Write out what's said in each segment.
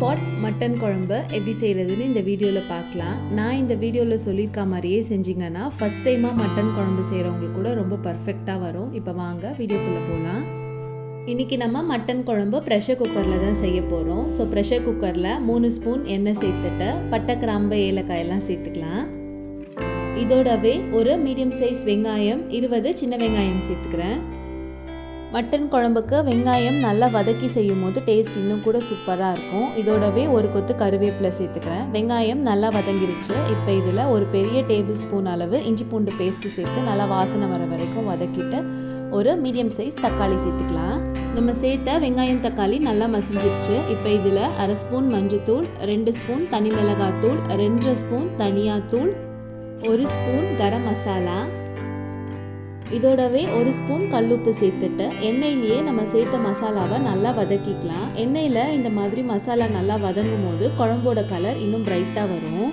பாட் mutton குழம்பு எப்படி செய்கிறதுன்னு இந்த வீடியோவில் பார்க்கலாம். நான் இந்த வீடியோவில் சொல்லியிருக்க மாதிரியே செஞ்சிங்கன்னா ஃபஸ்ட் டைமாக மட்டன் குழம்பு செய்கிறவங்களுக்கு கூட ரொம்ப பர்ஃபெக்டாக வரும். இப்போ வாங்க வீடியோக்குள்ளே போகலாம் இன்றைக்கி நம்ம மட்டன் குழம்பு ப்ரெஷர் குக்கரில் தான் செய்ய போகிறோம் ஸோ ப்ரெஷர் குக்கரில் மூணு ஸ்பூன் எண்ணெய் சேர்த்துட்டு பட்டை கிராம்பு ஏலக்காயெல்லாம் சேர்த்துக்கலாம். இதோடவே ஒரு மீடியம் சைஸ் வெங்காயம் இருபது சின்ன வெங்காயம் சேர்த்துக்கிறேன். மட்டன் குழம்புக்கு வெங்காயம் நல்லா வதக்கி செய்யும் போது டேஸ்ட் இன்னும் கூட சூப்பராக இருக்கும். இதோடவே ஒரு கொத்து கருவேப்பிலை சேர்த்துக்கிறேன். வெங்காயம் நல்லா வதங்கிருச்சு. இப்போ இதில் ஒரு பெரிய டேபிள் ஸ்பூன் அளவு இஞ்சி பூண்டு பேஸ்ட்டு சேர்த்து நல்லா வாசனை வர வரைக்கும் வதக்கிட்டு ஒரு மீடியம் சைஸ் தக்காளி சேர்த்துக்கலாம். நம்ம சேர்த்த வெங்காயம் தக்காளி நல்லா மசிஞ்சிருச்சு. இப்போ இதில் அரை ஸ்பூன் மஞ்சத்தூள் ரெண்டு ஸ்பூன் தனி மிளகாத்தூள் ரெண்டரை ஸ்பூன் தனியாத்தூள் ஒரு ஸ்பூன் கரம் மசாலா இதோடவே ஒரு ஸ்பூன் கல்லுப்பு சேர்த்துட்டு எண்ணெயிலேயே நம்ம சேர்த்த மசாலாவை நல்லா வதக்கிக்கலாம். எண்ணெயில் இந்த மாதிரி மசாலா நல்லா வதங்கும் போது குழம்போட கலர் இன்னும் பிரைட்டாக வரும்.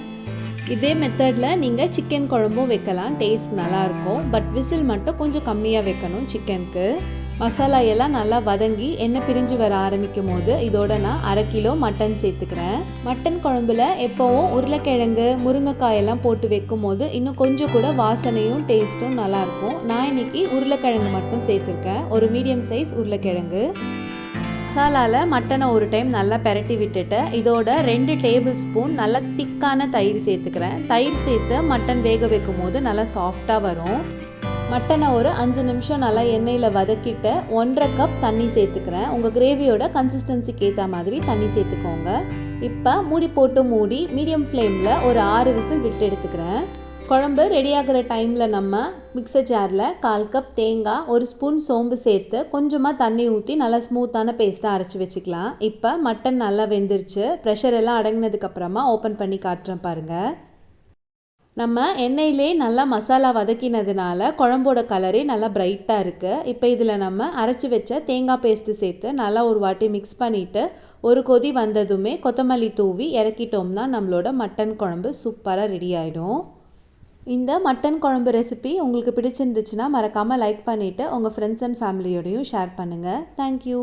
இதே மெத்தடில் நீங்கள் சிக்கன் குழம்பும் வைக்கலாம். டேஸ்ட் நல்லாயிருக்கும் பட் விசில் மட்டும் கொஞ்சம் கம்மியாக வைக்கணும் சிக்கனுக்கு மசாலா எல்லாம் நல்லா வதங்கி எண்ணெய் பிரிஞ்சு வர ஆரம்பிக்கும் போது இதோட நான் அரை கிலோ மட்டன் சேர்த்துக்கிறேன். மட்டன் குழம்புல எப்போவும் உருளைக்கிழங்கு முருங்கைக்காயெல்லாம் போட்டு வைக்கும் போது இன்னும் கொஞ்சம் கூட வாசனையும் டேஸ்ட்டும் நல்லாயிருக்கும். நான் இன்னைக்கு உருளைக்கிழங்கு மட்டும் சேர்த்துருக்கேன். ஒரு மீடியம் சைஸ் உருளைக்கிழங்கு. மசாலாவில் மட்டனை ஒரு டைம் நல்லா பெரட்டி விட்டுட்டு இதோட ரெண்டு டேபிள் ஸ்பூன் நல்லா திக்கான தயிர் சேர்த்துக்கிறேன். தயிர் சேர்த்து மட்டன் வேக வைக்கும் போது நல்லா சாஃப்டாக வரும். மட்டனை ஒரு அஞ்சு நிமிஷம் நல்லா எண்ணெயில் வதக்கிட்டு ஒன்றரை கப் தண்ணி சேர்த்துக்கிறேன். உங்கள் கிரேவியோட கன்சிஸ்டன்சிக்கு ஏற்ற மாதிரி தண்ணி சேர்த்துக்கோங்க. இப்போ மூடி போட்டு மூடி மீடியம் ஃப்ளேமில் ஒரு ஆறு விசில் விட்டு எடுத்துக்கிறேன். குழம்பு ரெடியாகிற டைமில் நம்ம மிக்சர் ஜாரில் கால் கப் தேங்காய் ஒரு ஸ்பூன் சோம்பு சேர்த்து கொஞ்சமாக தண்ணி ஊற்றி நல்லா ஸ்மூத்தான பேஸ்ட்டாக அரைச்சி வச்சுக்கலாம். இப்போ மட்டன் நல்லா வெந்துருச்சு. ப்ரெஷர் எல்லாம் அடங்கினதுக்கப்புறமா ஓப்பன் பண்ணி காட்டுறேன் பாருங்கள் நம்ம எண்ணெயிலே நல்லா மசாலா வதக்கினதுனால குழம்போட கலரே நல்லா பிரைட்டாக இருக்குது இப்போ இதில் நம்ம அரைச்சி வச்ச தேங்காய் பேஸ்ட்டு சேர்த்து நல்லா ஒரு வாட்டி மிக்ஸ் பண்ணிவிட்டு ஒரு கொதி வந்ததுமே கொத்தமல்லி தூவி இறக்கிட்டோம்னா நம்மளோட மட்டன் குழம்பு சூப்பராக ரெடி ஆகிடும் இந்த மட்டன் குழம்பு ரெசிபி உங்களுக்கு பிடிச்சிருந்துச்சுன்னா மறக்காமல் லைக் பண்ணிவிட்டு உங்கள் ஃப்ரெண்ட்ஸ் அண்ட் ஃபேமிலியோடையும் ஷேர் பண்ணுங்கள் தேங்க்யூ